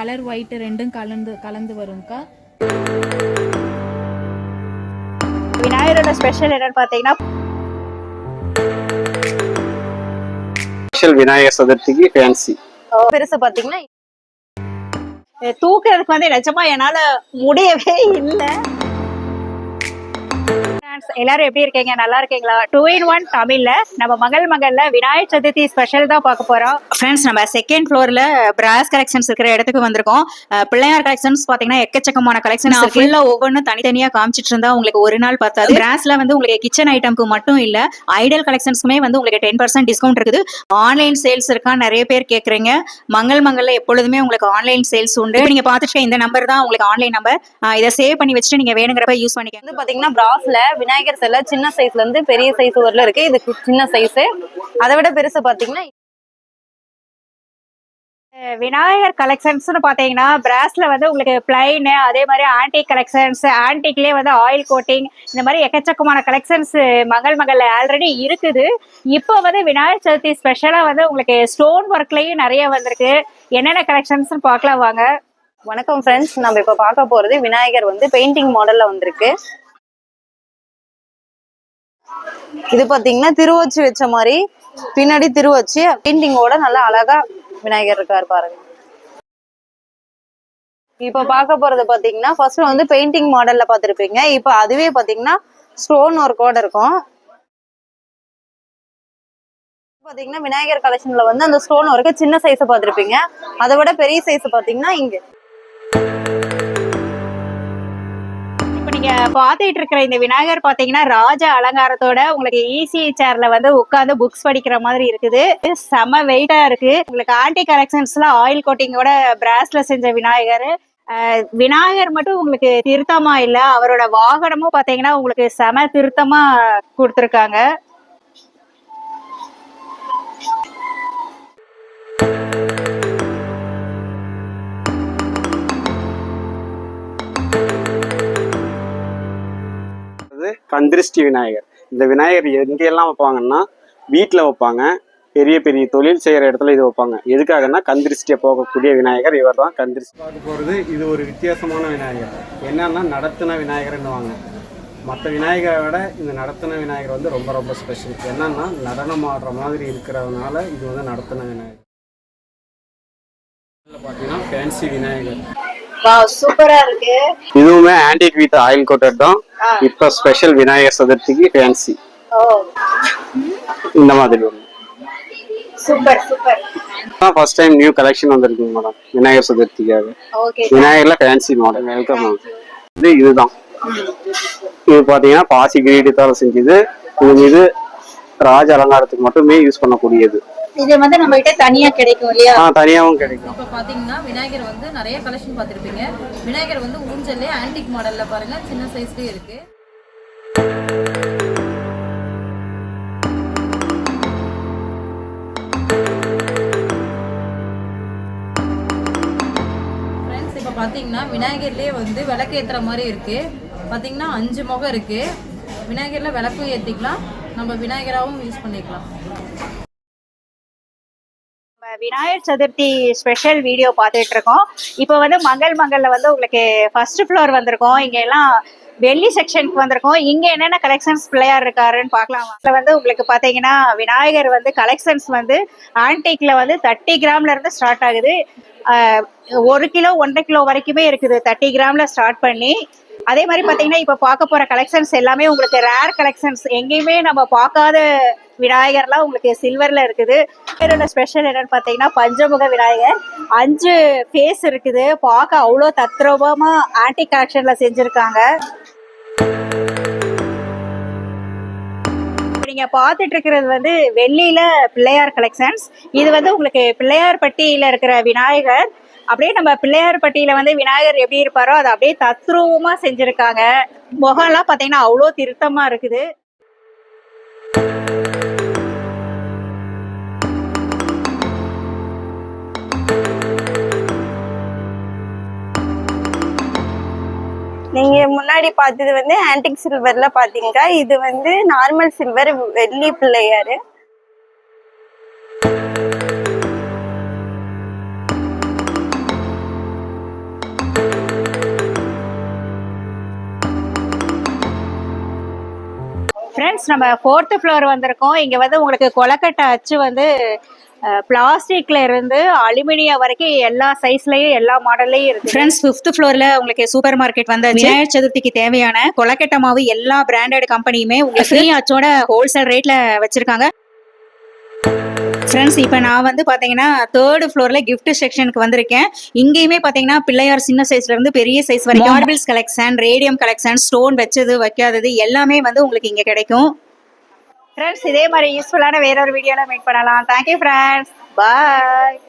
Colour white ரெண்டும் கலந்து கலந்து வரும்க்கா. விநாயகரோட ஸ்பெஷல் என்னன்னு பார்த்தீங்கன்னா ஸ்பெஷல் விநாயகர் சதுர்த்திக்கு ஃபேன்சி பெருசு பார்த்தீங்கன்னா தூக்குறதுக்கு வந்து நிஜமா என்னால முடியவே இல்லை. எல்லாரும் எப்படி இருக்கீங்க? நல்லா இருக்கீங்களா? டூ இன் ஒன் தமிழ்ல நம்ம மகள் மகள்ல விநாயகர் சதுர்த்தி ஸ்பெஷல் தான் பார்க்க போறோம். ஃப்ரெண்ட்ஸ் நம்ம செகண்ட் ஃப்ளோர்ல பிராஸ் கலெக்ஷன்ஸ் இருக்கிற இடத்துக்கு வந்திருக்கோம். பிள்ளையார் கலெக்ஷன்ஸ் பாத்தீங்கன்னா எக்கச்சக்கமான கலெக்ஷன்ஸ் ஃபுல்லா ஒவ்வொன்றும் தனித்தனியா காமிச்சிட்டு இருந்தா உங்களுக்கு ஒரு நாள் பார்த்தாது பிராஸ்ல வந்து உங்களுக்கு கிச்சன் ஐட்டம்க்கு மட்டும் இல்ல ஐடல் கலெக்ஷன்ஸ்க்குமே வந்து உங்களுக்கு டென் பர்சன்ட் டிஸ்கவுண்ட் இருக்குது. ஆன்லைன் சேல்ஸ் இருக்கா? நிறைய பேர் கேக்குறீங்க. மங்கள் மங்கல்ல எப்பொழுதுமே உங்களுக்கு ஆன்லைன் சேல்ஸ் உண்டு. நீங்க பார்த்துட்டு இந்த நம்பர் தான் உங்களுக்கு ஆன்லைன் நம்பர் இதை சேவ் பண்ணி வச்சுட்டு நீங்க வேணுங்கிறப்ப யூஸ் பண்ணிக்க வந்து பாத்தீங்கன்னா பிராஸ்ல விநாயகர் சிலை சின்ன சைஸ்ல இருந்து பெரிய சைஸ் வரல இருக்கு. இது சின்ன சைஸ் அதை விட பெருசு பாத்தீங்கன்னா விநாயகர் கலெக்ஷன்ஸ்னு பார்த்தீங்கன்னா பிராஸ்ல வந்து உங்களுக்கு பிளைன் அதே மாதிரி ஆன்டிக் கலெக்ஷன்ஸ் ஆன்டிக்லேயே வந்து ஆயில் கோட்டிங் இந்த மாதிரி எக்கச்சக்கமான கலெக்ஷன்ஸ் மகள் மகள் ஆல்ரெடி இருக்குது. இப்போ வந்து விநாயகர் சதுர்த்தி ஸ்பெஷலாக வந்து உங்களுக்கு ஸ்டோன் ஒர்க்லேயும் நிறைய வந்திருக்கு. என்னென்ன கலெக்ஷன்ஸ்னு பார்க்கலாம் வாங்க. வணக்கம் ஃப்ரெண்ட்ஸ் நம்ம இப்ப பார்க்க போறது விநாயகர் வந்து பெயிண்டிங் மாடல்ல வந்திருக்கு. இது பாத்தீங்கன்னா திருவச்சு வச்ச மாதிரி. பின்னாடி திருவச்சு பெயிண்டிங்கோட நல்லா அழகா விநாயகர் இருக்கார் பாருங்க. இப்ப பார்க்க போறது பாத்தீங்கன்னா ஃபர்ஸ்ட் வந்து பெயிண்டிங் மாடல்ல பார்த்துருப்பீங்க. இப்ப அதுவே பாத்தீங்கன்னா ஸ்டோன் ஒர்க்கோட இருக்கும். பாத்தீங்கன்னா விநாயகர் கலெக்ஷன்ல வந்து அந்த ஸ்டோன் ஒர்க்கு சின்ன சைஸ் பார்த்துருப்பீங்க. அதை விட பெரிய சைஸ் பாத்தீங்கன்னா இங்க. நீங்க பார்த்துட்டு இருக்கிற இந்த விநாயகர் பாத்தீங்கன்னா ராஜ அலங்காரத்தோட உங்களுக்கு ஈசி சேர்ல வந்து உட்காந்து புக்ஸ் படிக்கிற மாதிரி இருக்குது. செம வெயிட்டா இருக்கு. உங்களுக்கு ஆன்டி கலெக்ஷன்ஸ்ல ஆயில் கோட்டிங்கோட பிராஸ்ல செஞ்ச விநாயகர். விநாயகர் மட்டும் உங்களுக்கு திருத்தமா இல்ல அவரோட வாகனமும் பாத்தீங்கன்னா உங்களுக்கு செம திருத்தமா கொடுத்துருக்காங்க. அந்திருஷ்டி விநாயகர். இந்த விநாயகர் எங்கெல்லாம் வைப்பாங்கன்னா வீட்டில் வைப்பாங்க. பெரிய பெரிய தொழில் செய்கிற இடத்துல இது வைப்பாங்க. எதுக்காகன்னா கந்திருஷ்டியை போகக்கூடிய விநாயகர் இவர் தான் கந்திருஷ்டி பார்க்க போகிறது இது ஒரு வித்தியாசமான விநாயகர். என்னன்னா நடத்தின விநாயகர்னுவாங்க மற்ற விநாயகரை விட இந்த நடத்தின விநாயகர் வந்து ரொம்ப ரொம்ப ஸ்பெஷல் என்னன்னா நடனம் ஆடுற மாதிரி இருக்கிறதுனால இது வந்து நடத்தின விநாயகர். பார்த்தீங்கன்னா ஃபேன்சி விநாயகர். சூப்பரா இருக்கு. இதுவுமே ஆன்டிக் வித் ஆயில் கோட்டட் தான். இப்போ ஸ்பெஷல் விநாயகர் சதுர்த்திக்கு ஃபேன்சி இந்த மாதிரி ஒன்று super super first time new collection வந்திருக்குங்க மேடம் விநாயகர் சதுர்த்திக்காக. விநாயகர்ல ஃபேன்சி மாடல் வெல்கம் இது இதுதான். இது பாத்தீங்கன்னா பாசி கிரீடத்தால செஞ்சது. இது மீது ராஜ அலங்காரத்துக்கு மட்டுமே யூஸ் பண்ணக்கூடியது. இது வந்து நம்ம கிட்ட தனியா கிடைக்கும் இல்லையா? ஆ தனியாகவும் கிடைக்கும். இப்போ பார்த்தீங்கன்னா விநாயகர் வந்து நிறைய கலெக்ஷன் பார்த்துருப்பீங்க விநாயகர் வந்து ஊஞ்சல்லே ஆன்டிக் மாடல்ல பாருங்க சின்ன சைஸ்லயே இருக்கு. ஃப்ரெண்ட்ஸ் இப்போ பார்த்தீங்கன்னா விநாயகர்லேயே வந்து விளக்கு ஏற்றுற மாதிரி இருக்கு. பார்த்தீங்கன்னா அஞ்சு முகம் இருக்கு. விநாயகர்ல விளக்கும் ஏற்றிக்கலாம் நம்ம விநாயகராகவும் யூஸ் பண்ணிக்கலாம். விநாயகர் சதுர்த்தி ஸ்பெஷல் வீடியோ பார்த்துட்டு இருக்கோம் இப்போ வந்து மங்கள் மங்கல்ல வந்து உங்களுக்கு ஃபர்ஸ்ட் ஃப்ளோர் வந்திருக்கோம். இங்க எல்லாம் வெள்ளி செக்ஷனுக்கு வந்திருக்கோம். இங்க என்னென்ன கலெக்ஷன்ஸ் பிள்ளையார் இருக்காருன்னு பார்க்கலாம். அதுல வந்து உங்களுக்கு பாத்தீங்கன்னா விநாயகர் வந்து கலெக்ஷன்ஸ் வந்து ஆன்டிக்ல வந்து தேர்ட்டி கிராம்ல இருந்து ஸ்டார்ட் ஆகுது. ஒரு கிலோ ஒன்றரை கிலோ வரைக்குமே இருக்குது. தேர்ட்டி கிராம்ல ஸ்டார்ட் பண்ணி அதே மாதிரி பார்த்தீங்கன்னா இப்போ பார்க்க போகிற கலெக்ஷன்ஸ் எல்லாமே உங்களுக்கு ரேர் கலெக்ஷன்ஸ் எங்கேயுமே நம்ம பார்க்காத விநாயகர்லாம் உங்களுக்கு சில்வரில் இருக்குது. இதோட ஸ்பெஷல் என்னன்னு பார்த்தீங்கன்னா பஞ்சமுக விநாயகர். அஞ்சு ஃபேஸ் இருக்குது. பார்க்க அவ்வளோ தத்ரூபமாக ஆன்டி கலெக்ஷனில் செஞ்சுருக்காங்க. நீங்க பார்த்துட்டு இருக்கிறது வந்து வெள்ளியில பிள்ளையார் கலெக்ஷன்ஸ் இது வந்து உங்களுக்கு பிள்ளையார் பட்டியில இருக்கிற விநாயகர். அப்படியே நம்ம பிள்ளையார் பட்டியில வந்து விநாயகர் எப்படி இருப்பாரோ அதை அப்படியே தத்ரூபமா செஞ்சிருக்காங்க. முகம்லாம் பார்த்தீங்கன்னா அவ்வளோ திருத்தமா இருக்குது. நீங்க முன்னாடி பார்த்தது வந்து ஆன்டிக் சில்வர்ல பாத்தீங்க இது வந்து நார்மல் சில்வர் வெள்ளி பிள்ளையார். ஃப்ரெண்ட்ஸ் நம்ம ஃபோர்த்து ஃப்ளோர் வந்திருக்கோம். இங்கே வந்து உங்களுக்கு கொலக்கட்டை அச்சு வந்து பிளாஸ்டிக்ல இருந்து அலுமினியம் வரைக்கும் எல்லா சைஸ்லயும் எல்லா மாடல்லையும் இருக்கு ஃப்ரெண்ட்ஸ் ஃபிஃப்த் ஃப்ளோர்ல உங்களுக்கு சூப்பர் மார்க்கெட் வந்தாச்சு விநாயகர் சதுர்த்திக்கு தேவையான கொலக்கட்டை மாவு எல்லா பிராண்டட் கம்பெனியுமே உங்களுக்கு ஃப்ரீ ஆச்சோட ஹோல்சேல் ரேட்ல வச்சிருக்காங்க. ஃப்ரெண்ட்ஸ் இப்போ நான் வந்து பார்த்தீங்கன்னா தேர்ட் ஃப்ளோரில் gift செக்ஷனுக்கு வந்திருக்கேன். இங்கேயுமே பார்த்தீங்கன்னா பிள்ளையார் சின்ன சைஸ்ல இருந்து பெரிய சைஸ் வரைக்கும் marbles collection radium collection stone வச்சது வைக்காதது எல்லாமே வந்து உங்களுக்கு இங்கே கிடைக்கும். ஃப்ரெண்ட்ஸ் இதே மாதிரி யூஸ்ஃபுல்லான வேற ஒரு வீடியோவில் மீட் பண்ணலாம். Thank you friends bye